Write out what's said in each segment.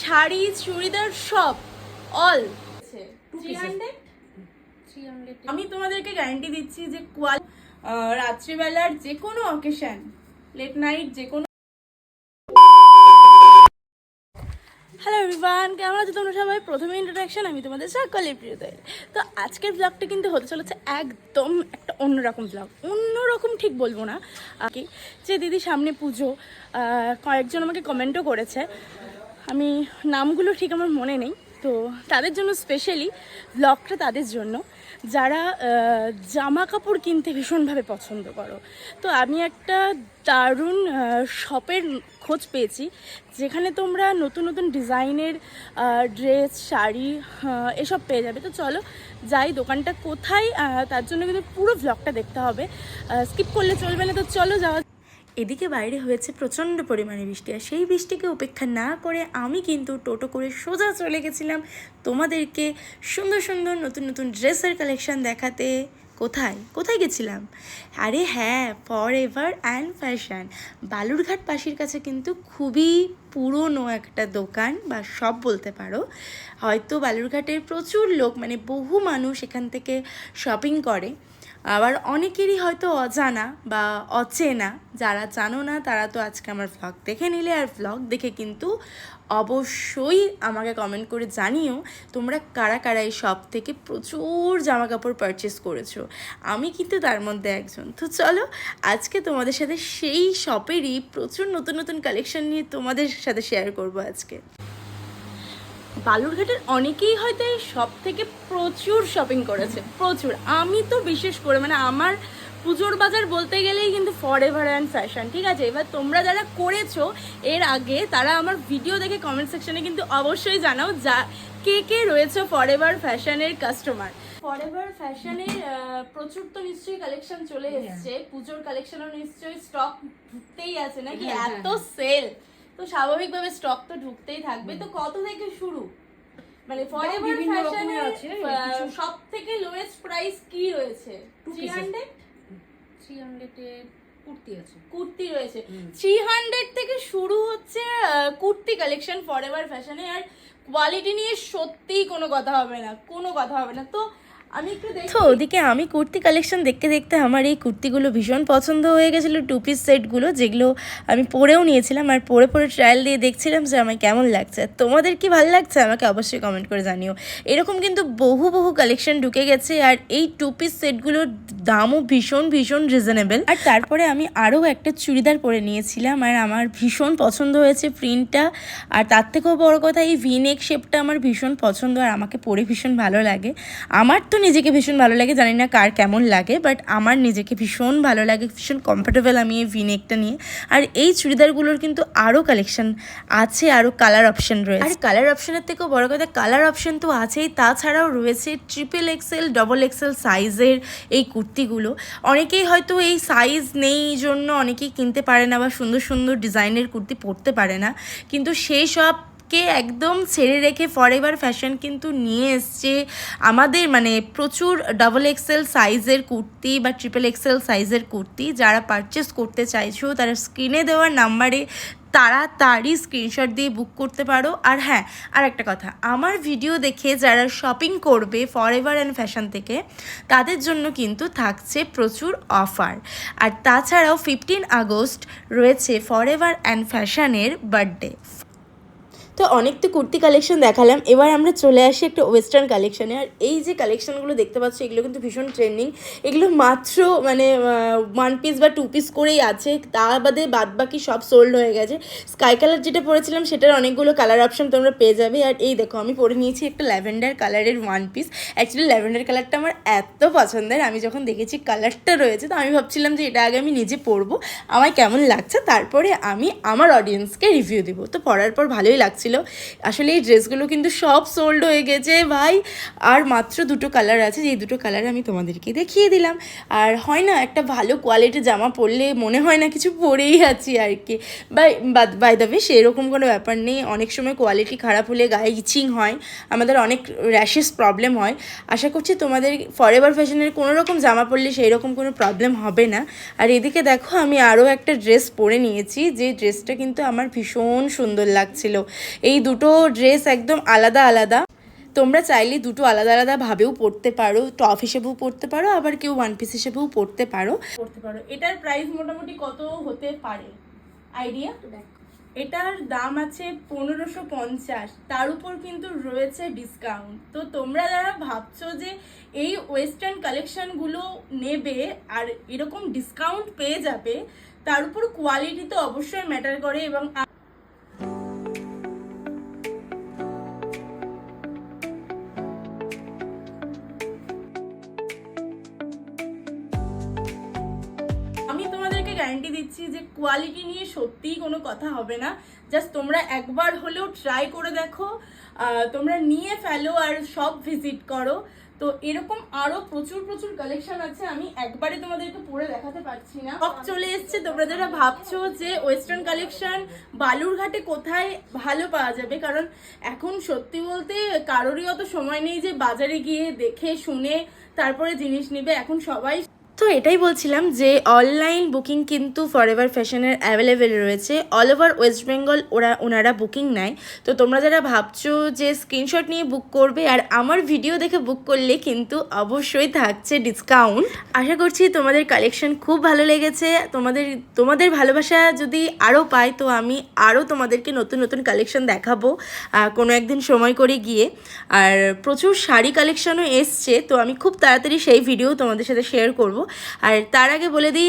শাড়ি চুড়িদার সব অল আমি তোমাদেরকে গ্যারান্টি দিচ্ছি যে কোয়াল রাত্রিবেলার যে কোনো অকেশন লেট নাইট যে কোনো হ্যালো এভরিওয়ান কেমন আছো তোমরা সবাই? প্রথমে ইন্ট্রোডাকশন আমি তোমাদের সকলে প্রিয়দের। তো আজকের ব্লগটা কিন্তু হতে চলেছে একদম একটা অন্যরকম ব্লগ অন্যরকম ঠিক বলব না। আর কি যে দিদি সামনে পুজো কয়েকজন আমাকে কমেন্টও করেছে। আমি নামগুলো ঠিক আমার মনে নেই, তো তাদের জন্য স্পেশালি ব্লগটা তাদের জন্য। যারা জামা কাপড় কিনতে ভীষণভাবে পছন্দ করো। তো আমি একটা দারুণ শপের খোঁজ পেয়েছি, যেখানে তোমরা নতুন নতুন ডিজাইনের ড্রেস শাড়ি এসব পেয়ে যাবে। তো চলো যাই দোকানটা কোথায় তার জন্য কিন্তু পুরো ব্লগটা দেখতে হবে। স্কিপ করলে চলবে না, তো চলো যাওয়া এদিকে বাইরে হয়েছে প্রচণ্ড পরিমাণে বৃষ্টি আর সেই বৃষ্টিকে উপেক্ষা না করে আমি কিন্তু টোটো করে সোজা চলে গেছিলাম তোমাদেরকে সুন্দর সুন্দর নতুন নতুন ড্রেসের কালেকশন দেখাতে। কোথায়? কোথায় গেছিলাম? আরে হ্যাঁ for ever and fashion Balurghat পাশির কাছে কিন্তু খুবই পুরনো একটা দোকান বা সব বলতে পারো। হয়তো বালুরঘাটের প্রচুর লোক মানে বহু মানুষ এখান থেকে শপিং করে। আবার অনেকেরই হয়তো অজানা বা অচেনা, যারা জানো না তারা তো আজকে আমার ভ্লগ দেখে নিলে। আর ভ্লগ দেখে কিন্তু অবশ্যই আমাকে কমেন্ট করে জানিও তোমরা কারা কারা এই শপ থেকে প্রচুর জামা কাপড় পারচেস করেছ। আমি কিন্তু তার মধ্যে একজন। তো চলো, আজকে তোমাদের সাথে সেই শপেরই প্রচুর নতুন নতুন কালেকশন নিয়ে তোমাদের সাথে শেয়ার করব আজকে। বালুরঘাটের অনেকেই হয়তো এই শপ থেকে প্রচুর শপিং করেছে প্রচুর। আমি তো বিশেষ করে মানে আমার পুজোর বাজার বলতে গেলেই কিন্তু ফর এভার অ্যান্ড ফ্যাশন ঠিক আছে? এবার তোমরা যারা করেছ এর আগে তারা আমার ভিডিও দেখে কমেন্ট সেকশনে কিন্তু অবশ্যই জানাও যা কে কে রয়েছে ফর এভার ফ্যাশনের কাস্টমার ফর এভার ফ্যাশনের প্রচুর তো নিশ্চয়ই কালেকশন চলে এসেছে পুজোর কালেকশনও নিশ্চয়ই স্টক ঢুকতেই আছে নাকি? হ্যাঁ, এত সেল তো স্বাভাবিকভাবে স্টক তো ঢুকতেই থাকবে। তো কত থেকে শুরু? মানে ফর এভার বিভিন্ন আছে, সব থেকে লোয়েস্ট প্রাইস কি রয়েছে? থ্রি। হান্ড্রেড থ্রি হান্ড্রেডে কুর্তি আছে। কুর্তি রয়েছে। হুম। থ্রি হান্ড্রেড থেকে শুরু হচ্ছে কুর্তি কালেকশন ফর এভার ফ্যাশনে আর কোয়ালিটি নিয়ে সত্যিই কোনো কথা হবে না কোনো কথা হবে না। তো তো ওদিকে আমি কুর্তি কালেকশন দেখতে দেখতে আমার এই কুর্তিগুলো ভীষণ পছন্দ হয়ে গেছিল টু পিস সেটগুলো যেগুলো আমি পরেও নিয়েছিলাম আর পরে পরে ট্রায়াল দিয়ে দেখছিলাম যে আমার কেমন লাগছে। তোমাদের কি ভালো লাগছে? আমাকে অবশ্যই কমেন্ট করে জানিও। এরকম কিন্তু বহু বহু কালেকশন ঢুকে গেছে আর এই টু পিস সেটগুলোর দামও ভীষণ ভীষণ রিজনেবল আর তারপরে আমি আরও একটা চুড়িদার পরে নিয়েছিলাম আর আমার ভীষণ পছন্দ হয়েছে প্রিন্টটা আর তার থেকেও বড় কথা, এই ভিনেক শেপটা আমার ভীষণ পছন্দ আর আমাকে পরে ভীষণ ভালো লাগে। আমার তো নিজেকে ভীষণ ভালো লাগে, জানি না কার কেমন লাগে বাট আমার নিজেকে ভীষণ ভালো লাগে, ভীষণ কমফোর্টেবল আমি এই ভিনেকটা নিয়ে। আর এই চুড়িদারগুলোর কিন্তু আরও কালেকশন আছে, আরও কালার অপশন রয়েছে। আর কালার অপশনের থেকেও বড় কথা কালার অপশন তো আছেই, তাছাড়াও রয়েছে ট্রিপল এক্সেল ডবল এক্সেল সাইজের এই কুর্তিগুলো অনেকেই হয়তো এই সাইজ নেই জন্য অনেকেই কিনতে পারে না বা সুন্দর সুন্দর ডিজাইনের কুর্তি পরতে পারে না। কিন্তু সেই সব কে একদম ছেড়ে রেখে ফরএভার ফ্যাশন কিন্তু নিয়ে এসছে আমাদের মানে প্রচুর ডাবল এক্সেল সাইজের কুর্তি বা ট্রিপল এক্সেল সাইজের কুর্তি। যারা পারচেস করতে চাইছো, তারা স্ক্রিনে দেওয়ার নাম্বারে তাড়াতাড়ি স্ক্রিনশট দিয়ে বুক করতে পারো। আর হ্যাঁ আর একটা কথা, আমার ভিডিও দেখে যারা শপিং করবে ফর এভার অ্যান্ড ফ্যাশন থেকে, তাদের জন্য কিন্তু থাকছে প্রচুর অফার আর তাছাড়াও ফিফটিন আগস্ট রয়েছে ফর এভার অ্যান্ড ফ্যাশনের বার্থডে তো অনেক তো কুর্তি কালেকশন দেখালাম। এবার আমরা চলে আসি একটা ওয়েস্টার্ন কালেকশনে আর এই যে কালেকশানগুলো দেখতে পাচ্ছি, এগুলো কিন্তু ভীষণ ট্রেন্ডিং এগুলো মাত্র মানে ওয়ান পিস বা টু পিস করেই আছে। তা বাদে বাদ বাকি সব সোল্ড হয়ে গেছে। স্কাই কালার যেটা পরেছিলাম, সেটার অনেকগুলো কালার অপশন তোমরা পেয়ে যাবে। আর এই দেখো, আমি পরে নিয়েছি একটা ল্যাভেন্ডার কালারের ওয়ান পিস অ্যাকচুয়ালি ল্যাভেন্ডার কালারটা আমার এত পছন্দের। আমি যখন দেখেছি কালারটা রয়েছে, তো আমি ভাবছিলাম যে এটা আগে আমি নিজে পরবো। আমার কেমন লাগছে, তারপরে আমি আমার অডিয়েন্সকে রিভিউ দিব। তো পরার পর ভালোই লাগছিল আসলে এই ড্রেসগুলো কিন্তু সব সোল্ড হয়ে গেছে। ভাই, আর মাত্র দুটো কালার আছে, যেই দুটো কালার আমি তোমাদেরকে দেখিয়ে দিলাম। আর হয় না, একটা ভালো কোয়ালিটির জামা পরলে মনে হয় না কিছু পরেই আছি আর কি। বাই বাই ওয়ে সেরকম কোনো ব্যাপার নেই। অনেক সময় কোয়ালিটি খারাপ হলে গায়ে ইচিং হয়, আমাদের অনেক র্যাশেস প্রবলেম হয়। আশা করছি তোমাদের ফরএভার ফ্যাশনের কোনো রকম জামা পরলে সেই রকম কোনো প্রবলেম হবে না। আর এদিকে দেখো, আমি আরও একটা ড্রেস পরে নিয়েছি। যে ড্রেসটা কিন্তু আমার ভীষণ সুন্দর লাগছিল। এই দুটো ড্রেস একদম আলাদা আলাদা। তোমরা চাইলে দুটো আলাদা আলাদা ভাবেও পরতে পারো। টপ হিসেবেও পরতে পারো, আবার কেউ ওয়ান পিস হিসেবেও পরতে পারো। পড়তে পারো। এটার প্রাইস মোটামুটি কত হতে পারে? আইডিয়া এটার দাম আছে পনেরোশো পঞ্চাশ। তার উপর কিন্তু রয়েছে ডিসকাউন্ট তো তোমরা যারা ভাবছ যে এই ওয়েস্টার্ন কালেকশনগুলো নেবে আর এরকম ডিসকাউন্ট পেয়ে যাবে, তার উপর কোয়ালিটি তো অবশ্যই ম্যাটার করে এবং গ্যারান্টি দিচ্ছি যে কোয়ালিটি নিয়ে সত্যিই কোনো কথা হবে না। জাস্ট তোমরা একবার হলেও ট্রাই করে দেখো। তোমরা নিয়ে ফেলো আর সব ভিজিট করো। তো এরকম আরও প্রচুর প্রচুর কালেকশন আছে। আমি একবারে তোমাদেরকে পরে দেখাতে পারছি না। সব চলে এসছে। তোমরা যারা ভাবছ যে ওয়েস্টার্ন কালেকশন বালুরঘাটে কোথায় ভালো পাওয়া যাবে, কারণ এখন সত্যি বলতে কারোরই অত সময় নেই যে বাজারে গিয়ে দেখে, শুনে তারপরে জিনিস নেবে। এখন সবাই তো এটাই বলছিলাম যে অনলাইন বুকিং কিন্তু ফরএভার ফ্যাশনের অ্যাভেলেবেল রয়েছে। অল ওভার ওয়েস্ট বেঙ্গল ওরা, ওনারা বুকিং নেয়। তো তোমরা যারা ভাবছ যে স্ক্রিনশট নিয়ে বুক করবে আর আমার ভিডিও দেখে বুক করলে কিন্তু অবশ্যই থাকছে ডিসকাউন্ট আশা করছি তোমাদের কালেকশন খুব ভালো লেগেছে। তোমাদের তোমাদের ভালোবাসা যদি আরও পাই তো আমি আরও তোমাদেরকে নতুন নতুন কালেকশন দেখাবো। কোনো একদিন সময় করে গিয়ে। আর প্রচুর শাড়ি কালেকশনও এসছে। তো আমি খুব তাড়াতাড়ি সেই ভিডিও তোমাদের সাথে শেয়ার করব। আর তার আগে বলে দিই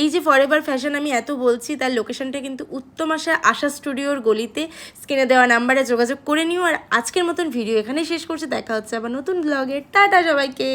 এই যে ফর এভার ফ্যাশন আমি এত বলছি, তার লোকেশনটা কিন্তু উত্তম আশা আশা স্টুডিওর গলিতে স্ক্রিনে দেওয়া নাম্বারে যোগাযোগ করে নিও। আর আজকের মতন ভিডিও এখানে শেষ করছে। দেখা হচ্ছে আবার নতুন ব্লগে টাটা সবাইকে।